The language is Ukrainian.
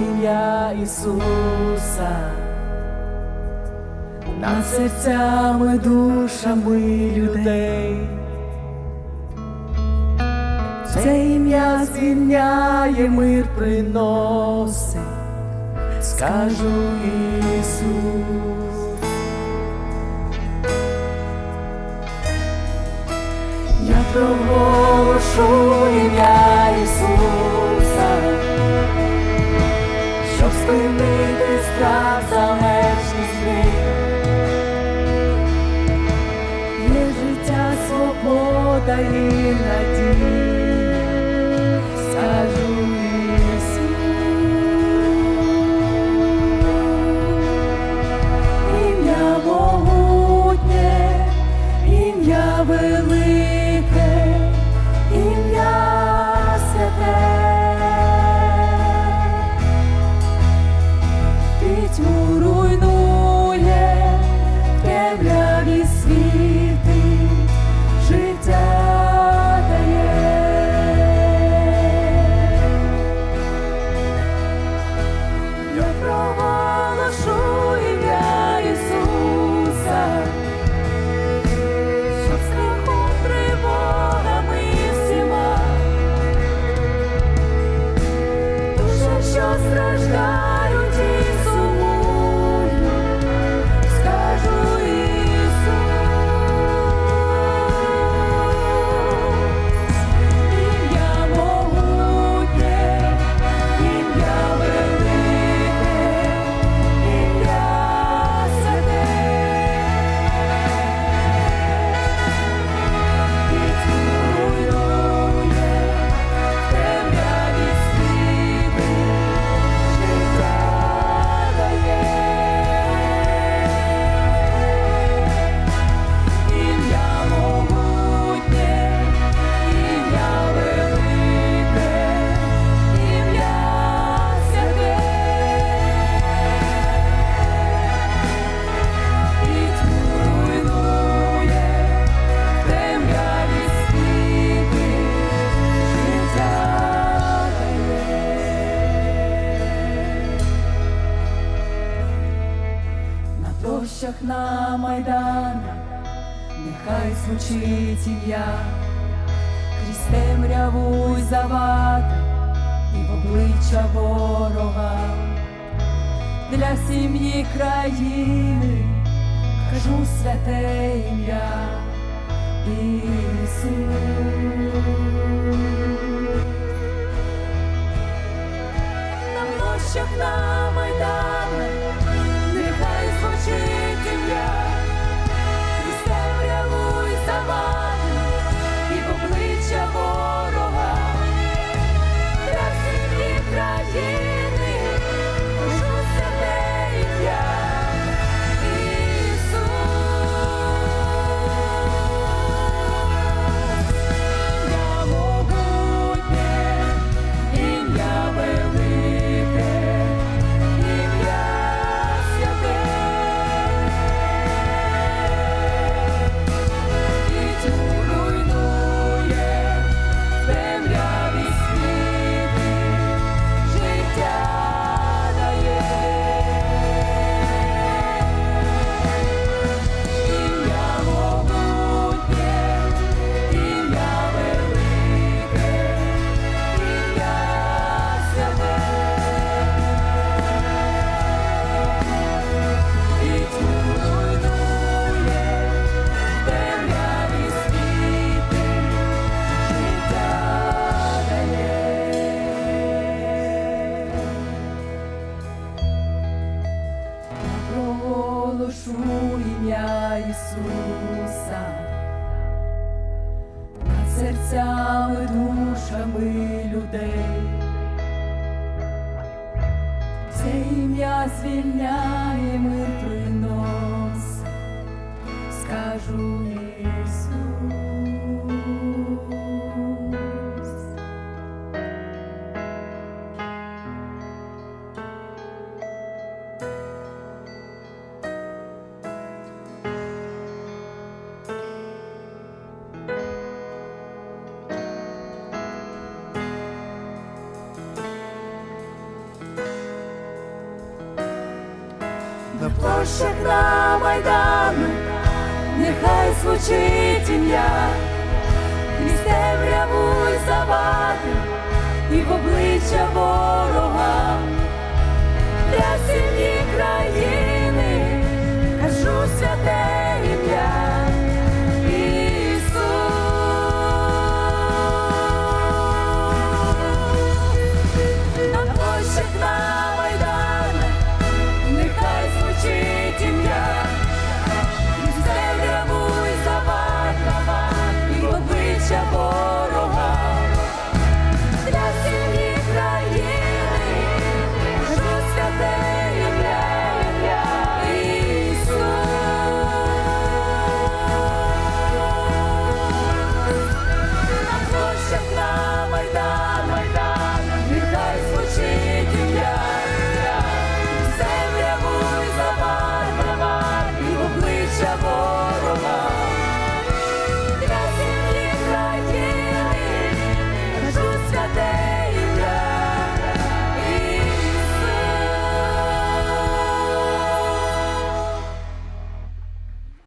ім'я Ісуса, над серцями, душами людей, це ім'я звільняє, мир приносить, скажу Ісус. Я проголошу падає надія. постраждав. дощах на Майдана, нехай звучить ім'я, крізь темряву й завади і в обличчя ворога для сім'ї країни кажу святе ім'я Ісус. На площах на майданах to звільняє. площах на майдану, нехай звучить ім'я, крізь темряву й завади, і в обличчя ворога для сім'ї країни. 된다.